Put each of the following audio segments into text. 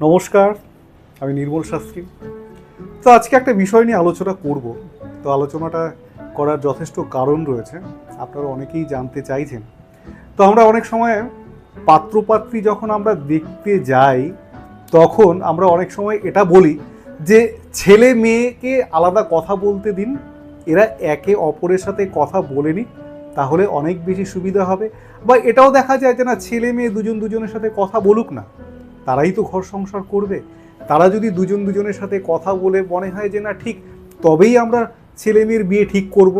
নমস্কার, আমি নির্মল শাস্ত্রী। তো আজকে একটা বিষয় নিয়ে আলোচনা করব। তো আলোচনাটা করার যথেষ্ট কারণ রয়েছে, আপনারা অনেকেই জানতে চাইছেন। তো আমরা অনেক সময় পাত্রপাত্রী যখন আমরা দেখতে যাই, তখন আমরা অনেক সময় এটা বলি যে, ছেলে মেয়েকে আলাদা কথা বলতে দিন, এরা একে অপরের সাথে কথা বলে নিক, তাহলে অনেক বেশি সুবিধা হবে। বা এটাও দেখা যায় যে, না, ছেলে মেয়ে দুজন দুজনের সাথে কথা বলুক না। তারাই তো ঘর সংসার করবে। তারা যদি দুজন দুজনের সাথে কথা বলে মনে হয় যে না, ঠিক তবেই আমরা ছেলে মেয়ের বিয়ে ঠিক করব।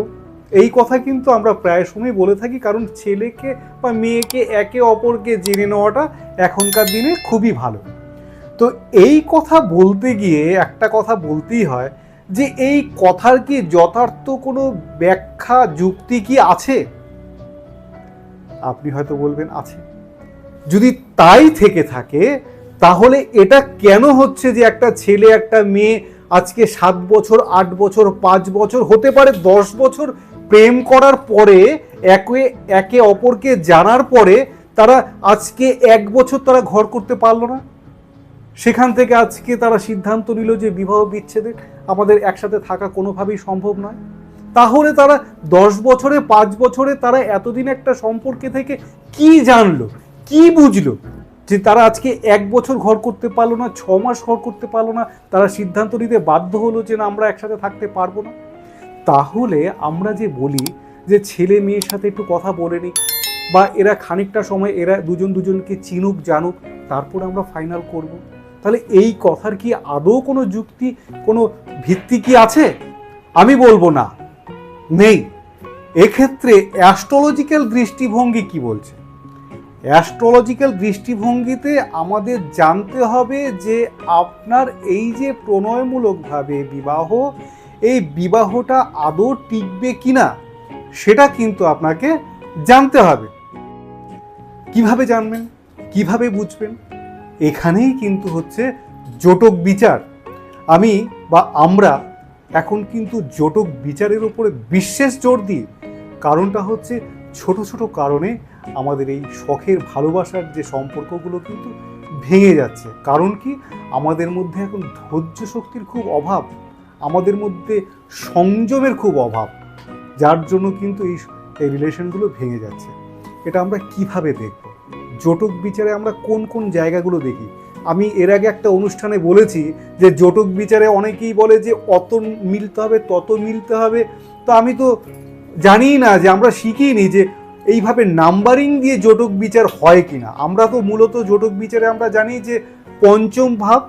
এই কথা কিন্তু আমরা প্রায় সময় বলে থাকি, কারণ ছেলেকে বা মেয়েকে একে অপরকে জেনে নেওয়াটা এখনকার দিনে খুবই ভালো। তো এই কথা বলতে গিয়ে একটা কথা বলতেই হয় যে, এই কথার কি যথার্থ কোনো ব্যাখ্যা, যুক্তি কি আছে? আপনি হয়তো বলবেন, আছে। যদি তাই থেকে থাকে তাহলে এটা কেন হচ্ছে যে একটা ছেলে, একটা মেয়ে আজকে সাত বছর, আট বছর, পাঁচ বছর, হতে পারে দশ বছর প্রেম করার পরে একে একে অপরকে জানার পরে তারা আজকে এক বছর তারা ঘর করতে পারল না? সেখান থেকে আজকে তারা সিদ্ধান্ত নিল যে বিবাহ বিচ্ছেদে আমাদের একসাথে থাকা কোনোভাবেই সম্ভব নয়। তাহলে তারা দশ বছরে, পাঁচ বছরে তারা এতদিন একটা সম্পর্কে থেকে কি জানলো, কি বুঝলো? যে তারা আজকে এক বছর ঘর করতে পারল না, ছ মাস ঘর করতে পারল না, তারা সিদ্ধান্ত নিতে বাধ্য হলো যে না, আমরা একসাথে থাকতে পারব না। তাহলে আমরা যে বলি যে ছেলে মেয়ের সাথে একটু কথা বলে নিই, বা এরা খানিকটা সময় এরা দুজন দুজনকে চিনুক, জানুক, তারপর আমরা ফাইনাল করব। তাহলে এই কথার কি আদৌ কোনো যুক্তি, কোনো ভিত্তি কি আছে? আমি বলব না। নেই। এক্ষেত্রে অ্যাস্ট্রোলজিক্যাল দৃষ্টিভঙ্গি কি বলছে? অ্যাস্ট্রোলজিক্যাল দৃষ্টিভঙ্গিতে আমাদের জানতে হবে যে আপনার এই যে প্রণয়মূলকভাবে বিবাহ, এই বিবাহটা আদৌ টিকবে কি না সেটা কিন্তু আপনাকে জানতে হবে। কীভাবে জানবেন? কীভাবে বুঝবেন? এখানেই কিন্তু হচ্ছে জটক বিচার। আমি বা আমরা এখন কিন্তু জটক বিচারের উপরে বিশেষ জোর দিই। কারণটা হচ্ছে ছোট ছোট কারণে আমাদের এই শখের ভালোবাসার যে সম্পর্কগুলো কিন্তু ভেঙে যাচ্ছে। কারণ কি? আমাদের মধ্যে এখন ধৈর্য শক্তির খুব অভাব। আমাদের মধ্যে সংযমের খুব অভাব। যার জন্য কিন্তু এই এই রিলেশনগুলো ভেঙে যাচ্ছে। এটা আমরা কীভাবে দেখব? জটক বিচারে আমরা কোন কোন জায়গাগুলো দেখি? আমি এর আগে একটা অনুষ্ঠানে বলেছি যে জটক বিচারে অনেকেই বলে যে অত মিলতে হবে, তত মিলতে হবে। তো আমি তো জানিই না যে আমরা শিখিনি যে এইভাবে নাম্বারিং দিয়ে জটক বিচার হয় কিনা? আমরা তো মূলত জটক বিচারে আমরা জানি যে পঞ্চম ভাব,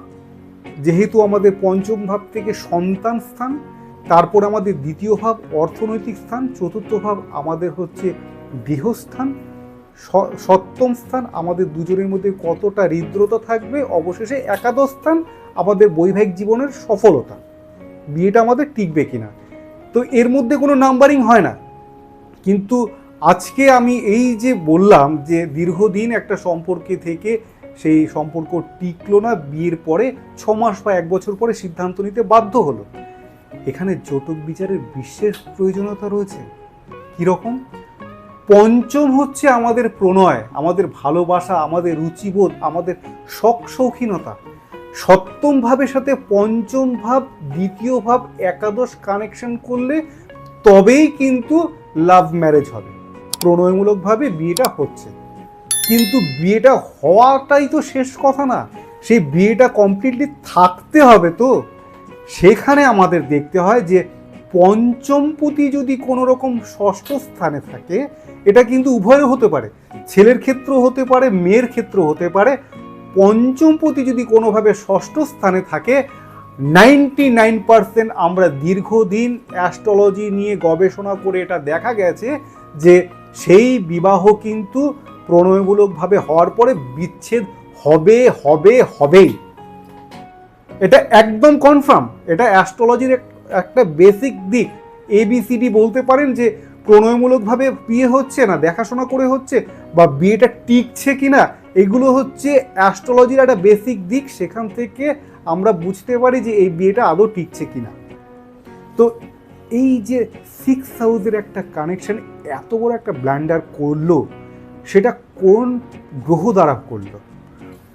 যেহেতু আমাদের পঞ্চম ভাব থেকে সন্তান স্থান, তারপর আমাদের দ্বিতীয় ভাব অর্থনৈতিক স্থান, চতুর্থ ভাব আমাদের হচ্ছে গৃহস্থান, স- সপ্তম স্থান আমাদের দুজনের মধ্যে কতটা হৃদ্রতা থাকবে? অবশেষে একাদশ স্থান আমাদের বৈবাহিক জীবনের সফলতা। বিয়েটা আমাদের টিকবে কিনা? তো এর মধ্যে কোনো নাম্বারিং হয় না। কিন্তু আজকে আমি এই যে বললাম যে দীর্ঘদিন একটা সম্পর্কে থেকে সেই সম্পর্ক টিকলো না, বিয়ের পরে ছ মাস বা এক বছর পরে সিদ্ধান্ত নিতে বাধ্য হলো। এখানে জটক বিচারের বিশেষ প্রয়োজনীয়তা রয়েছে। কীরকম পঞ্চম হচ্ছে আমাদের প্রণয়, আমাদের ভালোবাসা, আমাদের রুচিবোধ, আমাদের শখ শৌখিনতা। সপ্তম ভাবের সাথে পঞ্চম ভাব, দ্বিতীয় ভাব, একাদশ কানেকশন করলে তবেই কিন্তু লাভ ম্যারেজ হবে। প্রণয়মূলকভাবে বিয়েটা হচ্ছে। কিন্তু বিয়েটা হওয়াটাই তো শেষ কথা না। সেই বিয়েটা কমপ্লিটলি থাকতে হবে তো। সেখানে আমাদের দেখতে হয় যে পঞ্চম পঞ্চমপতি যদি কোনো রকম ষষ্ঠ স্থানে থাকে, এটা কিন্তু উভয় হতে পারে। ছেলের ক্ষেত্রেও হতে পারে, মেয়ের ক্ষেত্র হতে পারে। পঞ্চম পঞ্চমপতি যদি কোনোভাবে ষষ্ঠ স্থানে থাকে নাইনটি নাইন পার্সেন্ট আমরা দীর্ঘদিন অ্যাস্ট্রোলজি নিয়ে গবেষণা করে এটা দেখা গেছে যে সেই বিবাহ কিন্তু প্রণয়মূলকভাবে হওয়ার পরে বিচ্ছেদ হবে হবে, হবেই। এটা একদম কনফার্ম এটা অ্যাস্ট্রোলজির একটা বেসিক দিক। এবিসিডি বলতে পারেন যে প্রণয়মূলকভাবে বিয়ে হচ্ছে না, দেখাশোনা করে হচ্ছে, বা বিয়েটা টিকছে কি না এগুলো হচ্ছে অ্যাস্ট্রোলজির একটা বেসিক দিক। সেখান থেকে আমরা বুঝতে পারি যে এই বিয়েটা আদৌ টিকছে কি না তো এই যে সিক্স হাউসের একটা কানেকশন এত বড় একটা ব্ল্যান্ডার করল, সেটা কোন গ্রহ দ্বারা করল?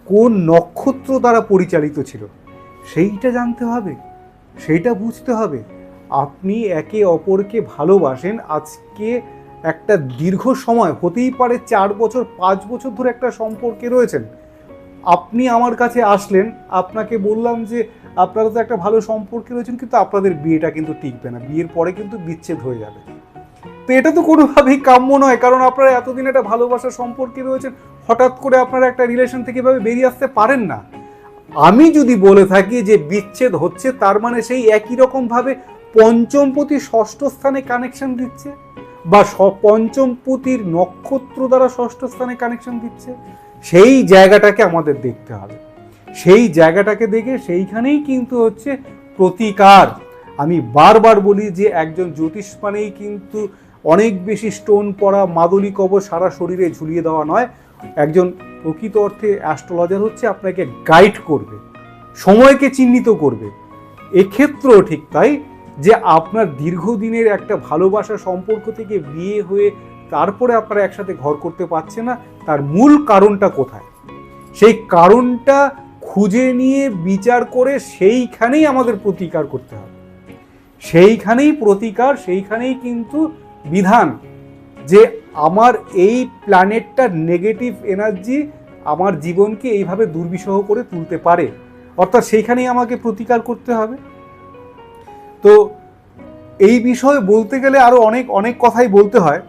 কোন নক্ষত্র দ্বারা পরিচালিত ছিল? সেইটা জানতে হবে। সেইটা বুঝতে হবে। আপনি একে অপরকে ভালোবাসেন। আজকে একটা দীর্ঘ সময়, হতেই পারে চার বছর, পাঁচ বছর ধরে একটা সম্পর্কে রয়েছেন। আপনি আমার কাছে আসলেন, আপনাকে বললাম যে আপনারা তো একটা ভালো সম্পর্কে রয়েছেন কিন্তু আপনাদের বিয়েটা কিন্তু টিকবে না। বিয়ের পরে কিন্তু বিচ্ছেদ হয়ে যাবে। তো এটা তো কোনোভাবেই কাম্য নয়, কারণ আপনারা এতদিন একটা ভালোবাসার সম্পর্কে রয়েছেন, হঠাৎ করে আপনারা একটা রিলেশন থেকে এভাবে বেরিয়ে আসতে পারেন না। আমি যদি বলে থাকি যে বিচ্ছেদ হচ্ছে, তার মানে সেই একই রকমভাবে পঞ্চম পঞ্চমপতি ষষ্ঠ স্থানে কানেকশন দিচ্ছে, বা স- পঞ্চমপতির নক্ষত্র দ্বারা ষষ্ঠ স্থানে কানেকশন দিচ্ছে। সেই জায়গাটাকে আমাদের দেখতে হবে। সেই জায়গাটাকে দেখে সেইখানেই কিন্তু হচ্ছে প্রতিকার। আমি বারবার বলি যে একজন জ্যোতিষ মানেই কিন্তু অনেক বেশি স্টোন পড়া, মাদুলি কবর সারা শরীরে ঝুলিয়ে দেওয়া নয়। একজন প্রকৃত অর্থে অ্যাস্ট্রোলজার হচ্ছে আপনাকে গাইড করবে, সময়কে চিহ্নিত করবে। এক্ষেত্রেও ঠিক তাই যে আপনার দীর্ঘদিনের একটা ভালোবাসা সম্পর্ক থেকে বিয়ে হয়ে তারপরে আপনারা একসাথে ঘর করতে পারছে না, তার মূল কারণটা কোথায়? সেই কারণটা খুঁজে নিয়ে বিচার করে সেইখানেই আমাদের প্রতিকার করতে হবে। সেইখানেই প্রতিকার, সেইখানেই কিন্তু বিধান যে আমার এই প্ল্যানেটটা নেগেটিভ এনার্জি আমার জীবনকে এইভাবে দুর্বিষহ করে তুলতে পারে। অর্থাৎ সেইখানেই আমাকে প্রতিকার করতে হবে। তো এই বিষয়ে বলতে গেলে আরও অনেক অনেক কথাই বলতে হয়।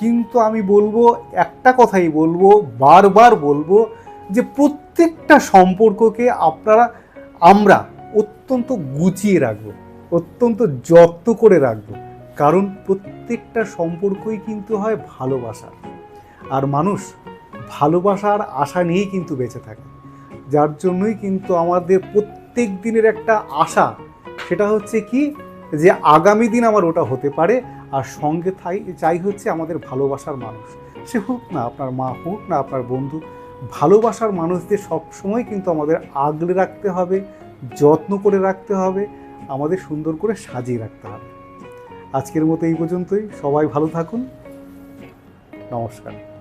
কিন্তু আমি বলব, একটা কথাই বলব, বারবার বলব যে প্রত্যেকটা সম্পর্ককে আপনারা, আমরা অত্যন্ত গুছিয়ে রাখব, অত্যন্ত যত্ন করে রাখব। কারণ প্রত্যেকটা সম্পর্কই কিন্তু হয় ভালোবাসার আর মানুষ ভালোবাসার আশা নিয়েই কিন্তু বেঁচে থাকে। যার জন্যই কিন্তু আমাদের প্রত্যেক দিনের একটা আশা, সেটা হচ্ছে কি? যে আগামী দিন আমার ওটা হতে পারে আর সঙ্গে থাই চাই হচ্ছে আমাদের ভালোবাসার মানুষ। সে হোক না আপনার মা হোক না আপনার বন্ধু, ভালোবাসার মানুষদের সবসময় কিন্তু আমাদের আগলে রাখতে হবে, যত্ন করে রাখতে হবে, আমাদের সুন্দর করে সাজিয়ে রাখতে হবে। আজকের মতো এই পর্যন্তই। সবাই ভালো থাকুন। নমস্কার।